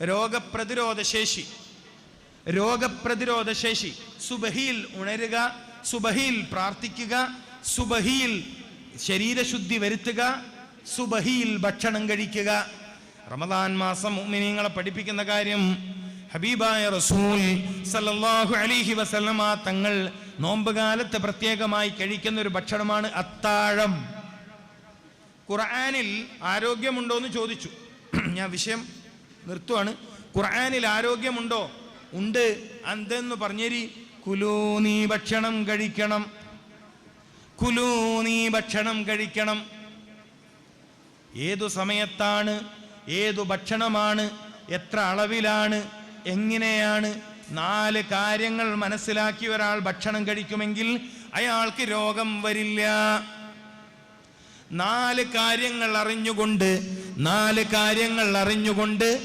രോഗപ്രതിരോധ ശേഷി രോഗപ്രതിരോധ ശേഷി സുബഹിയിൽ ഉണരുക സുബഹിയിൽ പ്രാർത്ഥിക്കുക സുബഹിയിൽ ശരീരശുദ്ധി വരുത്തുക സുബഹിയിൽ ഭക്ഷണം കഴിക്കുക. റമദാൻ മാസം മുഅ്മിനീങ്ങളെ പഠിപ്പിക്കുന്ന കാര്യം ഹബീബായ റസൂൽ സല്ലല്ലാഹു അലൈഹി വസല്ലമ തങ്ങൾ നോമ്പുകാലത്ത് പ്രത്യേകമായി കഴിക്കുന്ന ഒരു ഭക്ഷണമാണ് അത്താഴം. ഖുർആനിൽ ആരോഗ്യമുണ്ടോ എന്ന് ചോദിച്ചു. ഞാൻ വിഷയം നിർത്തുവാണ്. ഖുർആാനിൽ ആരോഗ്യമുണ്ടോ? ഉണ്ട്. അന്തെന്ന് പറഞ്ഞേരി കുലൂ നീ ഭക്ഷണം കഴിക്കണം. കുലൂ നീ ഭക്ഷണം കഴിക്കണം. ഏതു സമയത്താണ്? ഏതു ഭക്ഷണമാണ്? എത്ര അളവിലാണ്? എങ്ങനെയാണ്? നാല് കാര്യങ്ങൾ മനസ്സിലാക്കി ഒരാൾ ഭക്ഷണം കഴിക്കുമെങ്കിൽ അയാൾക്ക് രോഗം വരില്ല. നാല് കാര്യങ്ങൾ അറിഞ്ഞുകൊണ്ട് നാല് കാര്യങ്ങൾ അറിഞ്ഞുകൊണ്ട്